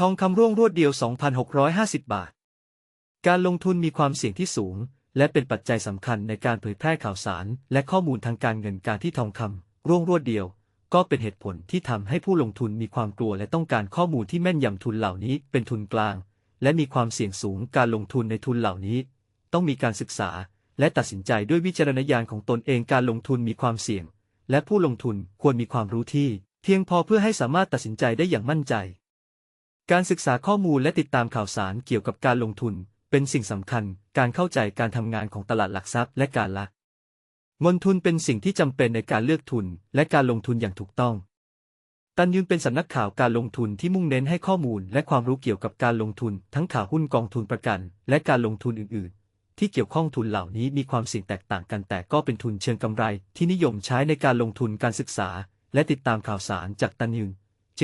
ทองคำร่วงรวดเดียว 2,650 บาท การลงทุนมีความเสี่ยงที่สูง และเป็นปัจจัยสำคัญในการเผยแพร่ข่าวสาร และข้อมูลทางการเงินการที่ทองคำร่วงรวดเดียว ก็เป็นเหตุผลที่ทำให้ผู้ลงทุนมีความกลัวและต้องการข้อมูลที่แม่นยำทุนเหล่านี้เป็นทุนกลาง และมีความเสี่ยงสูงการลงทุนในทุนเหล่านี้ ต้องมีการศึกษา และตัดสินใจด้วยวิจารณญาณของตนเองการลงทุนมีความเสี่ยง และผู้ลงทุนควรมีความรู้ที่ เพียงพอเพื่อให้สามารถตัดสินใจได้อย่างมั่นใจ การศึกษาข้อมูลและติดตามข่าวสารเกี่ยวกับการลงทุน เป็นสิ่งสำคัญ การเข้าใจการทำงานของตลาดหลักทรัพย์และการละเงินทุนเป็นสิ่งที่จำเป็นในการเลือกทุน และการลงทุนอย่างถูกต้อง ตันยุนเป็นสำนักข่าวการลงทุนที่มุ่งเน้นให้ข้อมูลและความรู้เกี่ยวกับการลงทุน ทั้งข่าวหุ้นกองทุนประกัน และการลงทุนอื่น ๆ ที่เกี่ยวข้องทุนเหล่านี้มีความเสี่ยงแตกต่างกันแต่ก็เป็นทุนเชิงกำไร ที่นิยมใช้ในการลงทุนการศึกษา และติดตามข่าวสารจากตันยุน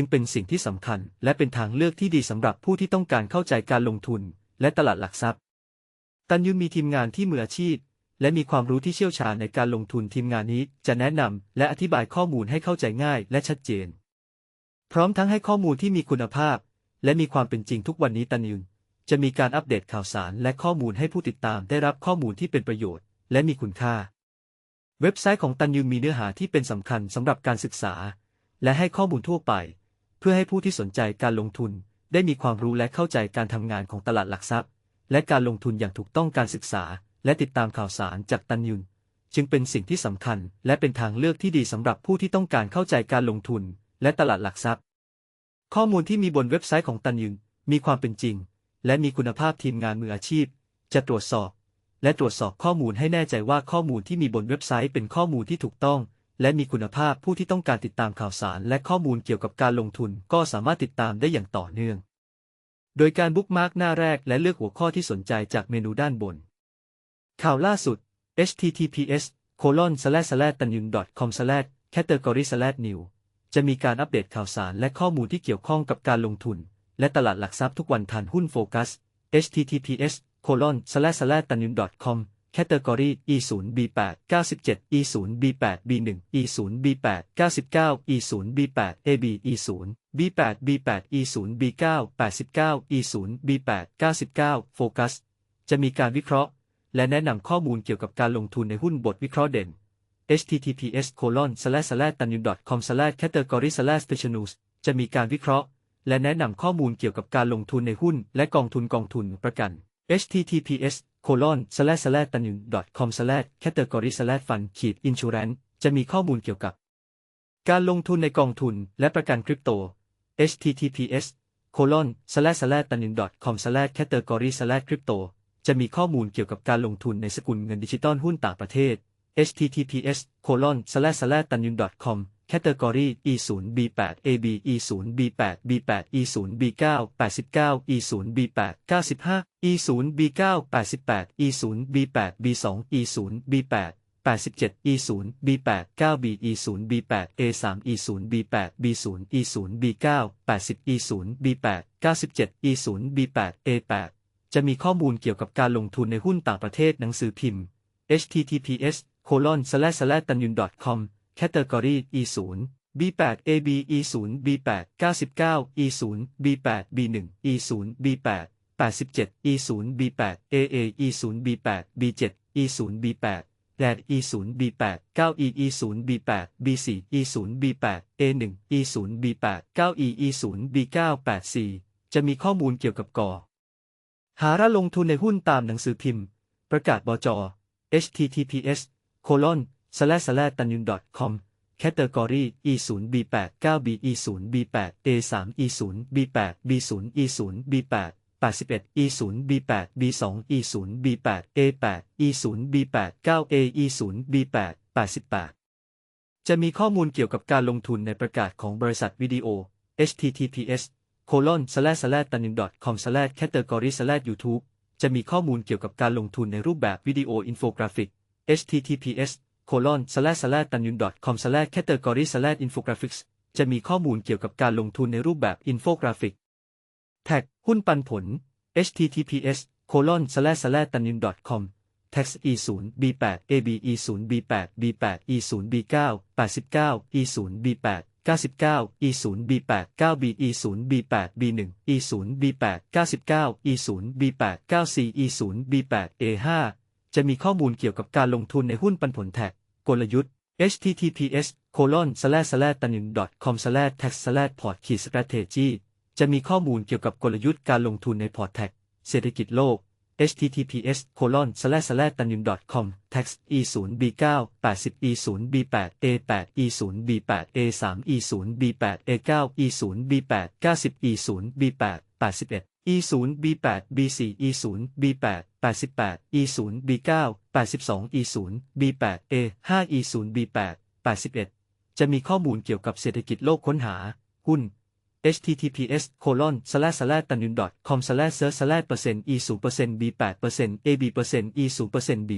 จึงเป็นสิ่งที่สำคัญ และเป็นทางเลือกที่ดีสำหรับผู้ที่ต้องการเข้าใจการลงทุน และตลาดหลักทรัพย์ ตันยุนมีทีมงานที่มืออาชีพ และมีความรู้ที่เชี่ยวชาญในการลงทุนทีมงานนี้จะแนะนำและอธิบายข้อมูลให้เข้าใจง่ายและชัดเจน พร้อมทั้งให้ข้อมูลที่มีคุณภาพ และมีความเป็นจริงทุกวันนี้ตันยุนจะมีการอัปเดตข่าวสารและข้อมูลให้ผู้ติดตามได้รับข้อมูลที่เป็นประโยชน์ และมีคุณค่า เว็บไซต์ของตันยุนมีเนื้อหาที่เป็นสำคัญสำหรับการศึกษา และให้ข้อมูลทั่วไป เพื่อให้ผู้ที่สนใจการลงทุนได้มีความรู้และเข้าใจการทำงานของตลาดหลักทรัพย์ และการลงทุนอย่างถูกต้องการศึกษา และติดตามข่าวสารจากตันยุน จึงเป็นสิ่งที่สำคัญ และเป็นทางเลือกที่ดีสำหรับผู้ที่ต้องการเข้าใจการลงทุน และตลาดหลักทรัพย์ ข้อมูลที่มีบนเว็บไซต์ของตันยุนมีความเป็นจริง และมีคุณภาพทีมงานมืออาชีพ จะตรวจสอบ และตรวจสอบข้อมูลให้แน่ใจว่าข้อมูลที่มีบนเว็บไซต์เป็นข้อมูลที่ถูกต้อง และมีคุณภาพผู้ที่ต้องการติดตามข่าวสารและข้อมูลเกี่ยวกับการลงทุนก็สามารถติดตามได้อย่างต่อเนื่อง โดยการบุ๊กมาร์กหน้าแรกและเลือกหัวข้อที่สนใจจากเมนูด้านบน ข่าวล่าสุด https colon slash slash ตันยุน com slash category slash new จะมีการอัปเดตข่าวสารและข้อมูลที่เกี่ยวข้องกับการลงทุน และตลาดหลักทรัพย์ทุกวันทันหุ้นโฟกัส https colon slash slash ตัน ยุน com category e 0 b 8 97 e 0 b 8 b 1 e 0 b 8 99 e 0 b 8 ab e 0 b 8 b 8 e 0 b 9 89 e 0 b 8 99 โฟกัส จะมีการวิเคราะห์ และแนะนำข้อมูลเกี่ยวกับการลงทุนในหุ้นบทวิเคราะห์เด่น https colon slash slash ตันยุน com slash category slash special news จะมีการวิเคราะห์ และแนะนำข้อมูลเกี่ยวกับการลงทุนในหุ้น และกองทุนกองทุนประกัน https colon slash slash ตันยุน com slash category slash fund ขีด insurance จะมีข้อมูลเกี่ยวกับ การลงทุนในกองทุนและประกันคริปโต https colon slash slash ตันยุน com slash category slash crypto จะมีข้อมูลเกี่ยวกับการลงทุนในสกุลเงินดิจิตอลหุ้นต่างประเทศ https colon slash slash ตันยุน com category e 0 b 8 ab e 0 b 8 b 8 e 0 b 9 89 e 0 b 8 95 e 0 b 9 88 e 0 b 8 b 2 e 0 b 8 87 e 0 b 8 9 b e 0 b 8 a 3 e 0 b 8 b 0 e 0 b 9 80 e 0 b 8 97 e 0 b 8 a 8 จะมีข้อมูลเกี่ยวกับการลงทุนในหุ้นต่างประเทศหนังสือพิมพ์ https://tanyun.com colon slash slash ตันยุน com category e 0 b 8 ab e 0 b 8 99 e 0 b 8 b 1 e 0 b 8 87 e 0 b 8 aa e 0 b 8 b 7 e 0 b 8 แดด e 0 b 8 9 e e 0 b 8 b 4 e 0 b 8 a 1 e 0 b 8 9 e e 0 b 9 8 4จะมีข้อมูลเกี่ยวกับกอ หาระลงทุนในหุ้นตามหนังสือพิมพ์ ประกาศบจ https colon slash slash ตัน ยุน com category e 0 b 8 9 b e 0 b 8 a 3 e 0 b 8 b 0 e 0 b 8 81 e 0 b 8 b 2 e 0 b 8 a 8 e 0 b 8 9 a e 0 b 8 88 จะมีข้อมูลเกี่ยวกับการลงทุนในประกาศของบริษัทวิดีโอ https colon slash slash ตันยุน com slash category slash youtube จะมีข้อมูลเกี่ยวกับการลงทุนในรูปแบบวิดีโออินโฟกราฟิก https colon slash slash ตันยุน com slash category slash infographics จะมีข้อมูลเกี่ยวกับการลงทุนในรูปแบบอินโฟกราฟิก แท็ก หุ้นปันผล https colon slash slash ตันยุน com tax e 0 b 8 ab e 0 b 8 b 8 e 0 b 9 89 e 0 b 8 99 E 0 B 8 9 B E 0 B 8 B 1 E 0 B 8 99 E 0 B 8 9 C E 0 B 8 A 5จะมีข้อมูลเกี่ยวกับการลงทุนในหุ้นปันผลแท็ก กลยุทธ์ https colon slash slash ตันยุน com slash tax slash port ขีด strategy จะมีข้อมูลเกี่ยวกับกลยุทธ์การลงทุนในพอร์ตแท็กเศรษฐกิจโลก https colon slash slash ตันน com tax e 0 b 9 80 e 0 b 8 a 8 e 0 b 8 a 3 e 0 b 8 a 9 e 0 b 8 90 e 0 b 8 81 e 0 b 8 b 4 e 0 b 8 88 e 0 b 9 82 e 0 b 8 a 5 e 0 b 8 81 จะมีข้อมูลเกี่ยวกับเศรษฐกิจโลกค้นหา หุ้น https colon slash slash ตันยุน com slash search slash เปอร์เซ็นต์ e 0เปอร์เซ็นต์ b 8เปอร์เซ็นต์ a b เปอร์เซ็นต์ e 0เปอร์เซ็นต์ b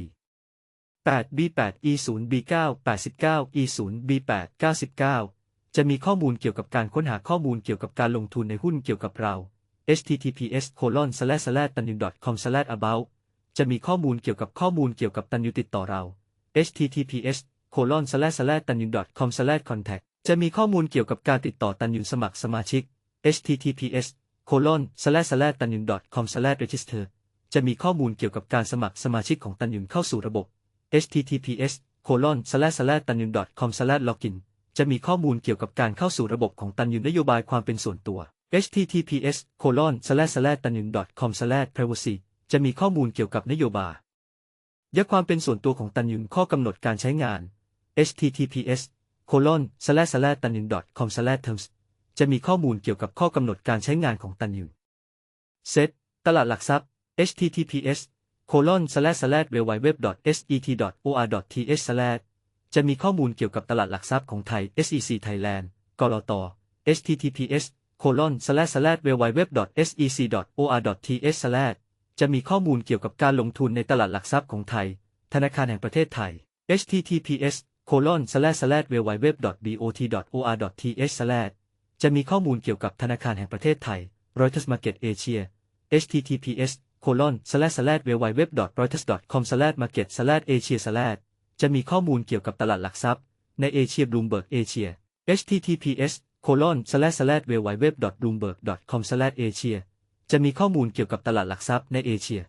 8 b 8 e 0 b 9 89 e 0 b 8 99 จะมีข้อมูลเกี่ยวกับการค้นหาข้อมูลเกี่ยวกับการลงทุนในหุ้นเกี่ยวกับเรา https colon slash slash ตันยู com slash about จะมีข้อมูลเกี่ยวกับข้อมูลเกี่ยวกับตันยุติดต่อเรา https colon slash slash ตันยู com slash contact จะมีข้อมูลเกี่ยวกับการติดต่อตันยุนสมัครสมาชิก https colon slash slash ตันยู com slash register จะมีข้อมูลเกี่ยวกับการสมัครสมาชิกของตันยุนเข้าสู่ระบบ https colon slash slash ตันยุน com slash login จะมีข้อมูลเกี่ยวกับการเข้าสู่ระบบของตันยุนนโยบายความเป็นส่วนตัว https colon slash slash ตัน com slash privacy จะมีข้อมูลเกี่ยวกับนโยบายยะความเป็นส่วนตัวของตันยุนข้อกำหนดการใช้งาน https colon slash slash ตันยุน com slash terms จะมีข้อมูลเกี่ยวกับข้อกำหนดการใช้งานของตันยุน set ตลาดหลักทรัพย์ https colon slash slash www set or th slash จะมีข้อมูลเกี่ยวกับตลาดหลักทรัพย์ของไทย SEC Thailand กรต https colon slash slash www sec or th slash จะมีข้อมูลเกี่ยวกับการลงทุนในตลาดหลักทรัพย์ของไทย ธนาคารแห่งประเทศไทย https colon slash slash www bot or th slash จะมีข้อมูลเกี่ยวกับธนาคารแห่งประเทศไทย Reuters Market Asia https colon slash slash www reuters com slash market slash asia slash จะมีข้อมูลเกี่ยวกับตลาดหลักทรัพย์ ในเอเชีย Bloomberg Asia https colon slash slash www bloomberg com slash asia จะมีข้อมูลเกี่ยวกับตลาดหลักทรัพย์ในเอเชีย